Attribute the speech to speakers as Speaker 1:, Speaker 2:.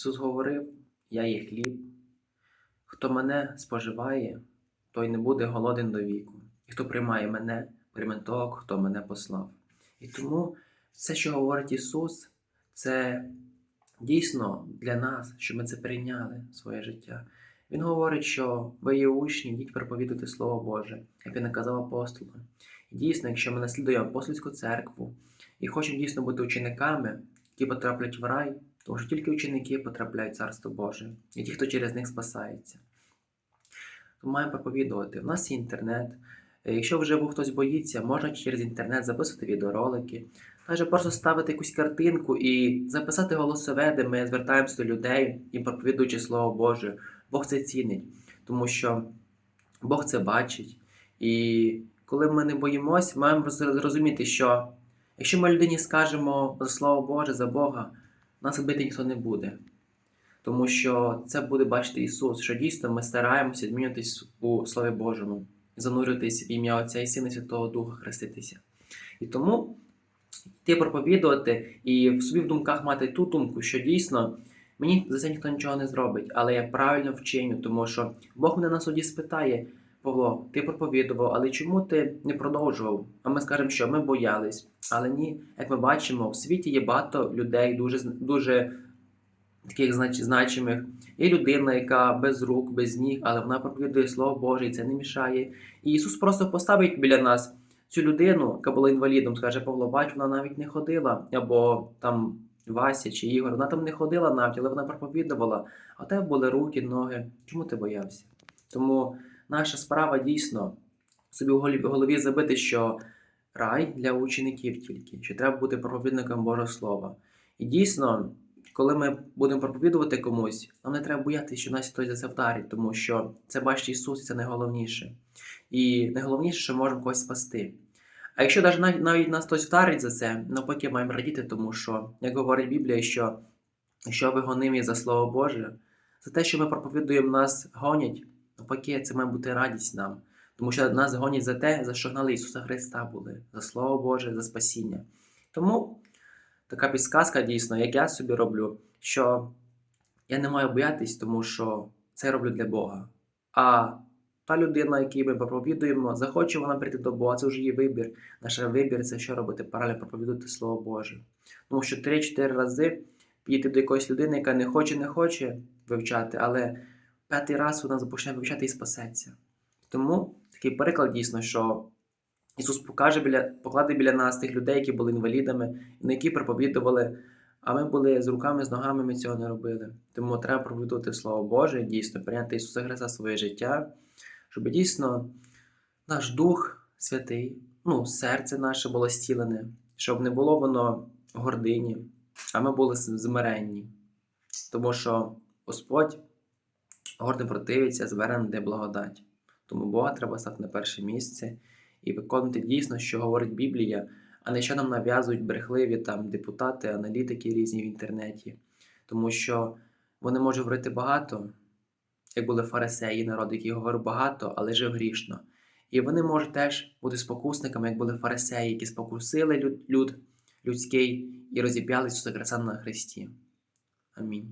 Speaker 1: Ісус говорив: Я є хліб. Хто мене споживає, той не буде голоден до віку. І хто приймає мене, прийме того, хто мене послав. І тому все, що говорить Ісус, це дійсно для нас, щоб ми це прийняли в своє життя. Він говорить, що ви є учні, йдіть проповідувати Слово Боже, як він наказав апостолам. Дійсно, якщо ми наслідуємо апостольську церкву і хочемо дійсно бути учениками, які потраплять в рай, тому що тільки ученики потрапляють в Царство Боже, і ті, хто через них спасається. Тому маємо проповідувати. У нас є інтернет. Е, Якщо вже був хтось боїться, можна через інтернет записувати відеоролики, навіть просто ставити якусь картинку і записати голосове, де ми звертаємося до людей і проповідуючи Слово Боже. Бог це цінить, тому що Бог це бачить. І коли ми не боїмось, маємо роз- зрозуміти, що якщо ми людині скажемо за Слово Боже, за Бога, нас бити ніхто не буде. Тому що це буде бачити Ісус, що дійсно ми стараємося змінюватись у Слові Божому, занурюватись в ім'я Отця і Сина Святого Духа хреститися. І тому йти проповідувати і в собі в думках мати ту думку, що дійсно мені за це ніхто нічого не зробить, але я правильно вчиню, тому що Бог мене на суді спитає. Павло, ти проповідував, але чому ти не продовжував? А ми скажемо, що ми боялись. Але ні, як ми бачимо, в світі є багато людей, дуже дуже таких знач- значимих. Є людина, яка без рук, без ніг, але вона проповідує Слово Боже, і це не мішає. І Ісус просто поставить біля нас цю людину, яка була інвалідом, скаже Павло, бач, вона навіть не ходила, або там Вася чи Ігор, вона там не ходила навіть, але вона проповідувала. А у тебе були руки, ноги. Чому ти боявся? Тому наша справа дійсно собі в голові, забити, що рай для учеників тільки, що треба бути проповідником Божого Слова. І дійсно, коли ми будемо проповідувати комусь, нам не треба боятися, що нас хтось за це вдарить, тому що це бачить Ісус, це найголовніше. І найголовніше, що можемо когось спасти. А якщо навіть, навіть, нас хтось вдарить за це, навпаки маємо радіти, тому що, як говорить Біблія, що якщо ви гонимі за Слово Боже, за те, що ми проповідуємо, нас гонять, навпаки, це має бути радість нам. Тому що нас гонять за те, за що гнали Ісуса Христа були, за Слово Боже, за спасіння. Тому така підсказка дійсно, як я собі роблю, що я не маю боятись, тому що це я роблю для Бога. А та людина, якій ми проповідуємо, захоче вона прийти до Бога, це вже її вибір. Наш вибір це що робити? Паралельно проповідувати Слово Боже. Тому що 3-4 рази підійти до якоїсь людини, яка не хоче, не хоче вивчати, але п'ятий раз вона почне вивчати і спасеться. Тому такий приклад дійсно, що Ісус покаже біля, покладе біля нас тих людей, які були інвалідами, на які проповідували, а ми були з руками, з ногами, ми цього не робили. Тому треба проповідувати Слово Боже, дійсно, прийняти Ісуса Христа в своє життя, щоб дійсно наш Дух Святий, ну, серце наше було зцілене, щоб не було воно гордині, а ми були змиренні. Тому що Господь гордим противиться, звернений де благодать. Тому Бога треба стати на перше місце і виконувати дійсно, що говорить Біблія, а не що нам нав'язують брехливі там депутати, аналітики різні в інтернеті. Тому що вони можуть говорити багато, як були фарисеї, народ, який говорив багато, але жив грішно. І вони можуть теж бути спокусниками, як були фарисеї, які спокусили люд, люд людський і розіп'яли Ісуса Христа на Христі. Амінь.